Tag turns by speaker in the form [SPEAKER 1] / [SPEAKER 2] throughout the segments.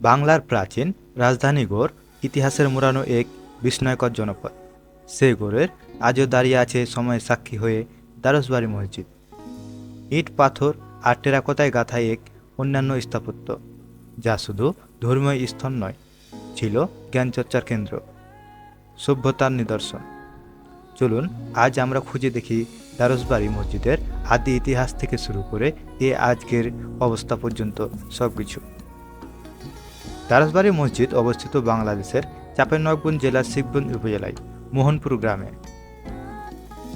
[SPEAKER 1] বাংলার প্রাচীন রাজধানী গড় ইতিহাসের মোড়ানো এক বিস্ময়কর জনপদ। সেই গড়ের আজও দাঁড়িয়ে আছে সময়ের সাক্ষী হয়ে দ্বারসবাড়ি মসজিদ। ইট, পাথর আর টেরাকোতায় গাঁথা এক অন্যান্য স্থাপত্য, যা শুধু ধর্মীয় স্থান নয়, ছিল জ্ঞানচর্চার কেন্দ্র। সভ্যতার নিদর্শন। চলুন আজ আমরা খুঁজে দেখি দ্বারসবাড়ি মসজিদের আদি ইতিহাস থেকে শুরু করে এ আজকের অবস্থা পর্যন্ত সব কিছু দারসবাড়ি মসজিদ অবস্থিত বাংলাদেশের চাঁপাইনবাবগঞ্জ জেলার শিবগঞ্জ উপজেলায়, মোহনপুর গ্রামে।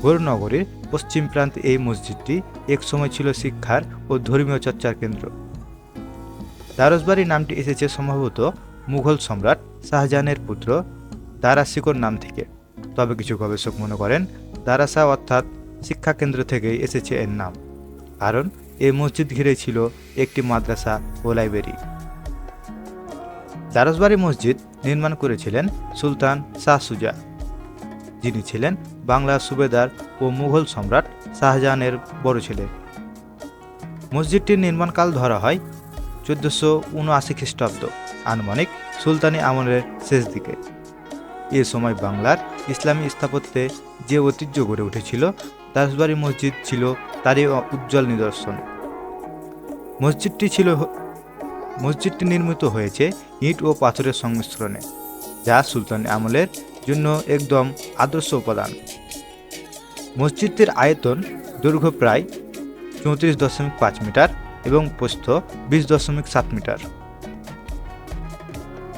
[SPEAKER 1] গৌরনগরীর পশ্চিম প্রান্তে এই মসজিদটি একসময় ছিল শিক্ষার ও ধর্মীয় চর্চার কেন্দ্র। দারসবাড়ি নামটি এসেছে সম্ভবত মুঘল সম্রাট শাহজাহানের পুত্র দারাশিকর নাম থেকে। তবে কিছু গবেষক মনে করেন দারাসা অর্থাৎ শিক্ষা কেন্দ্র থেকেই এসেছে এর নাম। কারণ এই মসজিদ ঘিরে ছিল একটি মাদ্রাসা ও লাইব্রেরি। দারসবাড়ি মসজিদ নির্মাণ করেছিলেন সুলতান শাহ সুজা যিনি ছিলেন বাংলার সুবেদার ও মুঘল সম্রাট শাহজাহানের বড় ছেলে। মসজিদটির নির্মাণকাল ধরা হয় চোদ্দোশো উনআশি খ্রিস্টাব্দ, আনুমানিক সুলতানি আমলের শেষ দিকে। এ সময় বাংলার ইসলামী স্থাপত্যে যে ঐতিহ্য গড়ে উঠেছিল দাসবাড়ি মসজিদ ছিল তারই উজ্জ্বল নিদর্শন। মসজিদটি ছিল মসজিদটি নির্মিত হয়েছে ইট ও পাথরের সংমিশ্রণে, যা সুলতান আমলের জন্য একদম আদর্শ উপাদান। মসজিদটির আয়তন দৈর্ঘ্য প্রায় চৌত্রিশ দশমিক পাঁচ মিটার এবং প্রস্থ বিশ দশমিক সাত মিটার।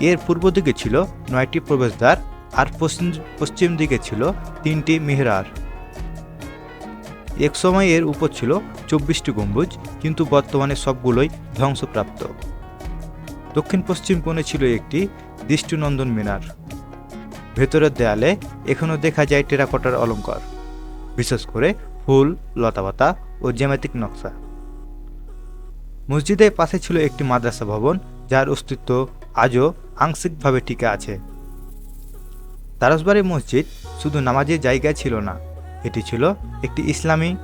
[SPEAKER 1] এর পূর্ব দিকে ছিল নয়টি প্রবেশদ্বার আর পশ্চিম পশ্চিম দিকে ছিল তিনটি মেহরার। এক সময় এর উপর ছিল চব্বিশটি গম্বুজ, কিন্তু বর্তমানে সবগুলোই ধ্বংসপ্রাপ্ত। দক্ষিণ পশ্চিম কোণে ছিল একটি দৃষ্টিনন্দন মিনার। ভেতরের দেয়ালে এখনও দেখা যায় টেরাকোটার অলঙ্কার, বিশেষ করে ফুল, লতাপাতা ও জ্যামিতিক নকশা। মসজিদের পাশে ছিল একটি মাদ্রাসা ভবন, যার অস্তিত্ব আজও আংশিকভাবে টিকে আছে। তারসবাড়ি মসজিদ শুধু নামাজের জায়গা ছিল না এটি ছিল একটি ইসলামী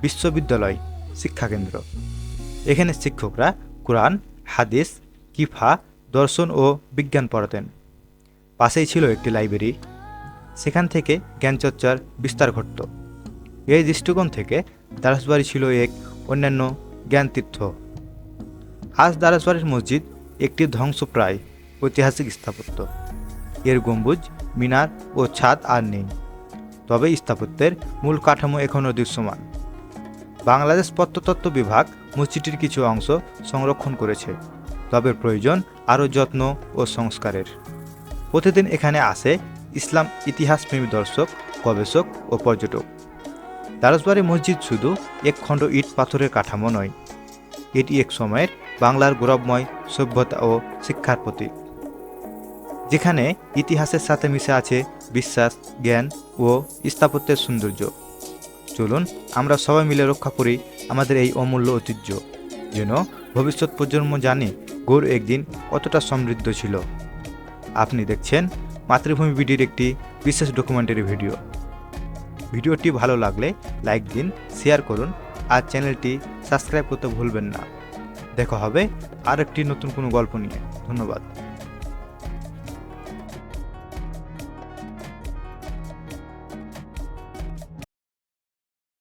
[SPEAKER 1] বিশ্ববিদ্যালয় শিক্ষাকেন্দ্র। এখানে শিক্ষকরা কোরআন, হাদিস, কিফা, দর্শন ও বিজ্ঞান পড়াতেন। পাশেই ছিল একটি লাইব্রেরি। সেখান থেকে জ্ঞানচর্চার বিস্তার ঘটত। এই দৃষ্টিকোণ থেকে দারাসবাড়ি ছিল এক অন্যান্য জ্ঞানতীর্থ। আজ দারাসবাড়ির মসজিদ একটি ধ্বংসপ্রায় ঐতিহাসিক স্থাপত্য। এর গম্বুজ, মিনার ও ছাদ আর নেই। তবে স্থাপত্যের মূল কাঠামো এখনও দৃশ্যমান। বাংলাদেশ প্রত্নতত্ত্ব বিভাগ মসজিদটির কিছু অংশ সংরক্ষণ করেছে, তবে প্রয়োজন আরও যত্ন ও সংস্কারের। প্রতিদিন এখানে আসে ইসলাম ইতিহাসপ্রেমী দর্শক, গবেষক ও পর্যটক। দারসবাড়ি মসজিদ শুধু এক খণ্ড ইট পাথরের কাঠামো নয়, এটি এক সময়ের বাংলার গৌরবময় সভ্যতা ও শিক্ষার প্রতীক। যেখানে ইতিহাসের সাথে মিশে আছে বিশ্বাস, জ্ঞান ও স্থাপত্যের সৌন্দর্য। চলুন, আমরা সবাই মিলে রক্ষা করি আমাদের এই অমূল্য ঐতিহ্য। যেন ভবিষ্যৎ প্রজন্ম জানে গৌর একদিন কতটা সমৃদ্ধ ছিল। আপনি দেখছেন মাতৃভূমি বিডির একটি বিশেষ ডকুমেন্টারি ভিডিও। ভিডিওটি ভালো লাগলে লাইক দিন, শেয়ার করুন আর চ্যানেলটি সাবস্ক্রাইব করতে ভুলবেন না। দেখা হবে আর একটি নতুন কোনো গল্প নিয়ে। ধন্যবাদ।